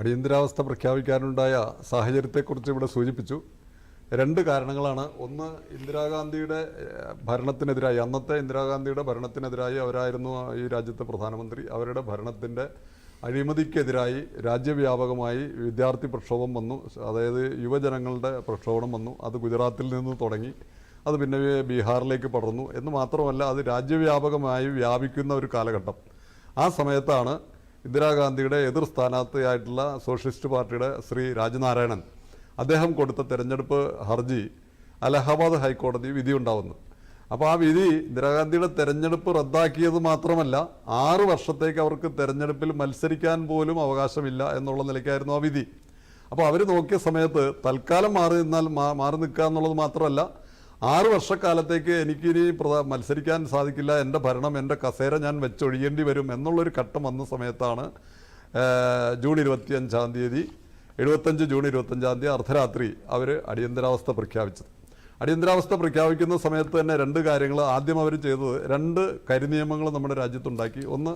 അടിയന്തരാവസ്ഥ പ്രഖ്യാപിക്കാനുണ്ടായ സാഹചര്യത്തെക്കുറിച്ച് ഇവിടെ സൂചിപ്പിച്ചു. രണ്ട് കാരണങ്ങളാണ്. ഒന്ന് ഇന്ദിരാഗാന്ധിയുടെ ഭരണത്തിനെതിരായി അന്നത്തെ ഇന്ദിരാഗാന്ധിയുടെ ഭരണത്തിനെതിരായി അവരായിരുന്നു ഈ രാജ്യത്തെ പ്രധാനമന്ത്രി. അവരുടെ ഭരണത്തിന്റെ അഴിമതിക്കെതിരായി രാജ്യവ്യാപകമായി വിദ്യാർത്ഥി പ്രക്ഷോഭം വന്നു. അതായത് യുവജനങ്ങളുടെ പ്രക്ഷോഭം വന്നു. അത് ഗുജറാത്തിൽ നിന്ന് തുടങ്ങി. അത് പിന്നെ ബീഹാറിലേക്ക് പടർന്നു. എന്ന് മാത്രമല്ല അത് രാജ്യവ്യാപകമായി വ്യാപിക്കുന്ന ഒരു കാലഘട്ടം. ആ സമയത്താണ് ഇന്ദിരാഗാന്ധിയുടെ എതിർ സ്ഥാനാർത്ഥിയായിട്ടുള്ള സോഷ്യലിസ്റ്റ് പാർട്ടിയുടെ ശ്രീ രാജനാരായണൻ അദ്ദേഹം കൊടുത്ത തെരഞ്ഞെടുപ്പ് ഹർജി അലഹബാദ് ഹൈക്കോടതി വിധിയുണ്ടാവുന്നു. അപ്പോൾ ആ വിധി ഇന്ദിരാഗാന്ധിയുടെ തെരഞ്ഞെടുപ്പ് റദ്ദാക്കിയത് മാത്രമല്ല ആറ് വർഷത്തേക്ക് അവർക്ക് തെരഞ്ഞെടുപ്പിൽ മത്സരിക്കാൻ പോലും അവകാശമില്ല എന്നുള്ള നിലയ്ക്കായിരുന്നു ആ വിധി. അപ്പോൾ അവർ നോക്കിയ സമയത്ത് തൽക്കാലം മാറി നിന്നാൽ മാറി നിൽക്കുക എന്നുള്ളത് മാത്രമല്ല ആറ് വർഷക്കാലത്തേക്ക് എനിക്കിനി മത്സരിക്കാൻ സാധിക്കില്ല. എന്റെ ഭരണം എന്റെ കസേര ഞാൻ വെച്ചൊഴിയേണ്ടി വരും എന്നുള്ളൊരു ഘട്ടം വന്ന സമയത്താണ് ജൂൺ ഇരുപത്തിയഞ്ചാം തീയതി എഴുപത്തഞ്ച് ജൂൺ ഇരുപത്തഞ്ചാം തീയതി അർദ്ധരാത്രി അവർ അടിയന്തരാവസ്ഥ പ്രഖ്യാപിച്ചത്. അടിയന്തരാവസ്ഥ പ്രഖ്യാപിക്കുന്ന സമയത്ത് തന്നെ രണ്ട് കാര്യങ്ങൾ ആദ്യം അവർ ചെയ്തത് രണ്ട് കരിനിയമങ്ങൾ നമ്മുടെ രാജ്യത്തുണ്ടാക്കി. ഒന്ന്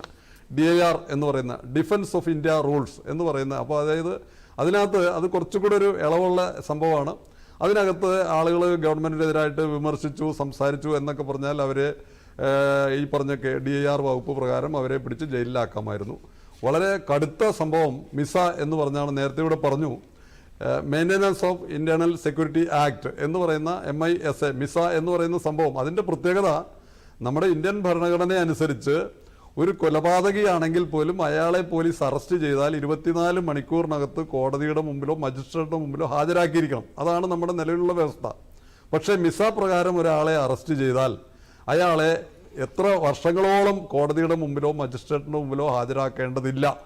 ഡി എ ആർ എന്ന് പറയുന്ന ഡിഫൻസ് ഓഫ് ഇന്ത്യ റൂൾസ് എന്ന് പറയുന്ന അപ്പോൾ അതായത് അതിനകത്ത് അത് കുറച്ചുകൂടെ ഒരു ഇളവുള്ള സംഭവമാണ്. അതിനകത്ത് ആളുകൾ ഗവൺമെന്റിനെതിരായിട്ട് വിമർശിച്ചു സംസാരിച്ചു എന്നൊക്കെ പറഞ്ഞാൽ അവരെ ഈ പറഞ്ഞ കെ ഡി ഐ ആർ വകുപ്പ് പ്രകാരം അവരെ പിടിച്ച് ജയിലിലാക്കാമായിരുന്നു. വളരെ കടുത്ത സംഭവം മിസ എന്ന് പറഞ്ഞാണ് നേരത്തെ ഇവിടെ പറഞ്ഞു. Maintenance of internal security act എന്ന് പറയുന്ന M I S A MISA എന്ന് പറയുന്ന സംഭവം. അതിന്റെ പ്രത്യേകത നമ്മുടെ ഇന്ത്യൻ ഭരണഘടന അനുസരിച്ച് ഒരു കൊലപാതകിയാണെങ്കിൽ പോലും അയാളെ പോലീസ് അറസ്റ്റ് ചെയ്താൽ ഇരുപത്തിനാല് മണിക്കൂറിനകത്ത് കോടതിയുടെ മുമ്പിലോ മജിസ്ട്രേറ്റിന്റെ മുമ്പിലോ ഹാജരാക്കിയിരിക്കണം. അതാണ് നമ്മുടെ നിലവിലുള്ള വ്യവസ്ഥ. പക്ഷേ മിസ പ്രകാരം ഒരാളെ അറസ്റ്റ് ചെയ്താൽ അയാളെ എത്ര വർഷങ്ങളോളം കോടതിയുടെ മുമ്പിലോ മജിസ്ട്രേറ്റിന്റെ മുമ്പിലോ ഹാജരാക്കേണ്ടതില്ല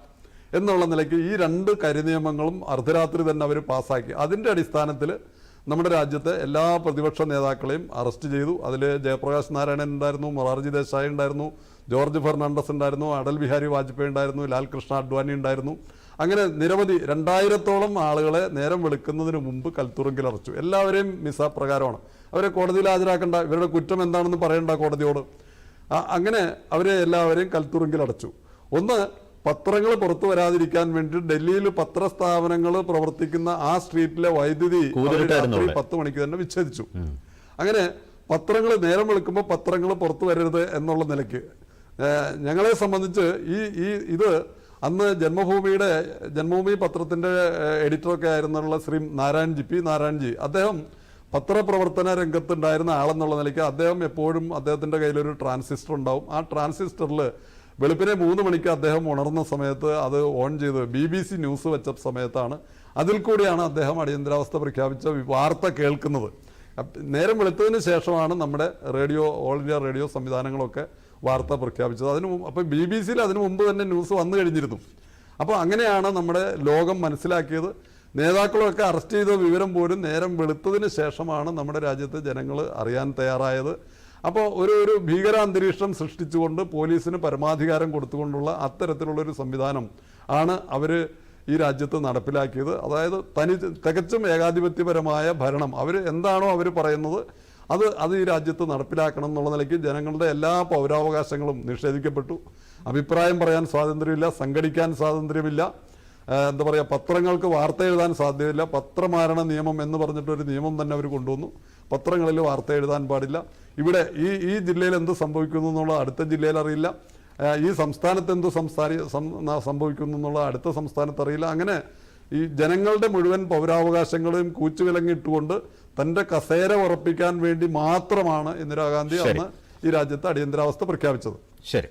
എന്നുള്ള നിലയ്ക്ക് ഈ രണ്ട് കരിനിയമങ്ങളും അർദ്ധരാത്രി തന്നെ അവർ പാസ്സാക്കി. അതിന്റെ അടിസ്ഥാനത്തിൽ നമ്മുടെ രാജ്യത്തെ എല്ലാ പ്രതിപക്ഷ നേതാക്കളെയും അറസ്റ്റ് ചെയ്തു. അതിൽ ജയപ്രകാശ് നാരായണൻ ഉണ്ടായിരുന്നു മൊറാർജി ദേശായി ഉണ്ടായിരുന്നു ജോർജ് ഫെർണാണ്ടസ് ഉണ്ടായിരുന്നു അടൽ ബിഹാരി വാജ്പേയി ഉണ്ടായിരുന്നു ലാൽ കൃഷ്ണ അഡ്വാനി ഉണ്ടായിരുന്നു. അങ്ങനെ നിരവധി രണ്ടായിരത്തോളം ആളുകളെ നേരം വെളുക്കുന്നതിന് മുമ്പ് കൽത്തുറുങ്കിൽ അറച്ചു. എല്ലാവരെയും മിസ പ്രകാരമാണ്. അവരെ കോടതിയിൽ ഹാജരാക്കേണ്ട. ഇവരുടെ കുറ്റം എന്താണെന്ന് പറയണ്ട കോടതിയോട്. അങ്ങനെ അവരെ എല്ലാവരെയും കൽത്തുറുങ്കിൽ അടച്ചു. ഒന്ന് പത്രങ്ങൾ പുറത്തു വരാതിരിക്കാൻ വേണ്ടി ഡൽഹിയിൽ പത്രസ്ഥാപനങ്ങൾ പ്രവർത്തിക്കുന്ന ആ സ്ട്രീറ്റിലെ വൈദ്യുതി രാത്രി പത്ത് മണിക്ക് തന്നെ വിച്ഛേദിച്ചു. അങ്ങനെ പത്രങ്ങൾ നേരം വെളുക്കുമ്പോൾ പത്രങ്ങൾ പുറത്തു വരരുത് എന്നുള്ള നിലയ്ക്ക് ഞങ്ങളെ സംബന്ധിച്ച് ഈ ഈ ഇത് അന്ന് ജന്മഭൂമിയുടെ ജന്മഭൂമി പത്രത്തിന്റെ എഡിറ്ററൊക്കെ ആയിരുന്നുള്ള ശ്രീ നാരായൺജി പി നാരായൺജി അദ്ദേഹം പത്രപ്രവർത്തന രംഗത്തുണ്ടായിരുന്ന ആളെന്നുള്ള നിലയ്ക്ക് അദ്ദേഹം എപ്പോഴും അദ്ദേഹത്തിന്റെ കയ്യിലൊരു ട്രാൻസിസ്റ്റർ ഉണ്ടാവും. ആ ട്രാൻസിസ്റ്ററിൽ വെളുപ്പിനെ മൂന്ന് മണിക്ക് അദ്ദേഹം ഉണർന്ന സമയത്ത് അത് ഓൺ ചെയ്ത് ബി ബി സി ന്യൂസ് വെച്ച സമയത്താണ് അതിൽ കൂടിയാണ് അദ്ദേഹം അടിയന്തരാവസ്ഥ പ്രഖ്യാപിച്ച വാർത്ത കേൾക്കുന്നത്. നേരം വെളുത്തതിന് ശേഷമാണ് നമ്മുടെ റേഡിയോ ഓൾ ഇന്ത്യ റേഡിയോ സംവിധാനങ്ങളൊക്കെ വാർത്ത പ്രഖ്യാപിച്ചത്. അതിന് അപ്പോൾ ബി ബി സിയിൽ അതിന് മുമ്പ് തന്നെ ന്യൂസ് വന്നു കഴിഞ്ഞിരുന്നു. അപ്പോൾ അങ്ങനെയാണ് നമ്മുടെ ലോകം മനസ്സിലാക്കിയത്. നേതാക്കളൊക്കെ അറസ്റ്റ് ചെയ്ത വിവരം പോലും നേരം വെളുത്തതിന് ശേഷമാണ് നമ്മുടെ രാജ്യത്തെ ജനങ്ങൾ അറിയാൻ തയ്യാറായത്. അപ്പോൾ ഒരു ഒരു ഭീകരാന്തരീക്ഷം സൃഷ്ടിച്ചുകൊണ്ട് പോലീസിന് പരമാധികാരം കൊടുത്തുകൊണ്ടുള്ള അത്തരത്തിലുള്ളൊരു സംവിധാനം ആണ് അവർ ഈ രാജ്യത്ത് നടപ്പിലാക്കിയത്. അതായത് തനി തികച്ചും ഏകാധിപത്യപരമായ ഭരണം. അവർ എന്താണോ അവർ പറയുന്നത് അത് അത് ഈ രാജ്യത്ത് നടപ്പിലാക്കണം എന്നുള്ള നിലയ്ക്ക് ജനങ്ങളുടെ എല്ലാ പൗരാവകാശങ്ങളും നിഷേധിക്കപ്പെട്ടു. അഭിപ്രായം പറയാൻ സ്വാതന്ത്ര്യമില്ല സംഘടിക്കാൻ സ്വാതന്ത്ര്യമില്ല. എന്താ പറയുക പത്രങ്ങൾക്ക് വാർത്ത എഴുതാൻ സാധ്യതയില്ല. പത്രമാരണ നിയമം എന്ന് പറഞ്ഞിട്ടൊരു നിയമം തന്നെ അവർ കൊണ്ടുവന്നു. പത്രങ്ങളിൽ വാർത്ത എഴുതാൻ പാടില്ല. ഇവിടെ ഈ ഈ ജില്ലയിൽ എന്ത് സംഭവിക്കുന്നു എന്നുള്ളത് അടുത്ത ജില്ലയിൽ അറിയില്ല. ഈ സംസ്ഥാനത്ത് എന്ത് സംസ്ഥാന സം- സംഭവിക്കുന്നു എന്നുള്ള അടുത്ത സംസ്ഥാനത്ത് അറിയില്ല അങ്ങനെ ഈ ജനങ്ങളുടെ മുഴുവൻ പൗരാവകാശങ്ങളെയും കൂച്ചുവിലങ്ങിട്ടുകൊണ്ട് തന്റെ കസേര ഉറപ്പിക്കാൻ വേണ്ടി മാത്രമാണ് ഇന്ദിരാഗാന്ധി. അന്ന് ഈ രാജ്യത്ത് അടിയന്തരാവസ്ഥ പ്രഖ്യാപിച്ചത്. ശരി.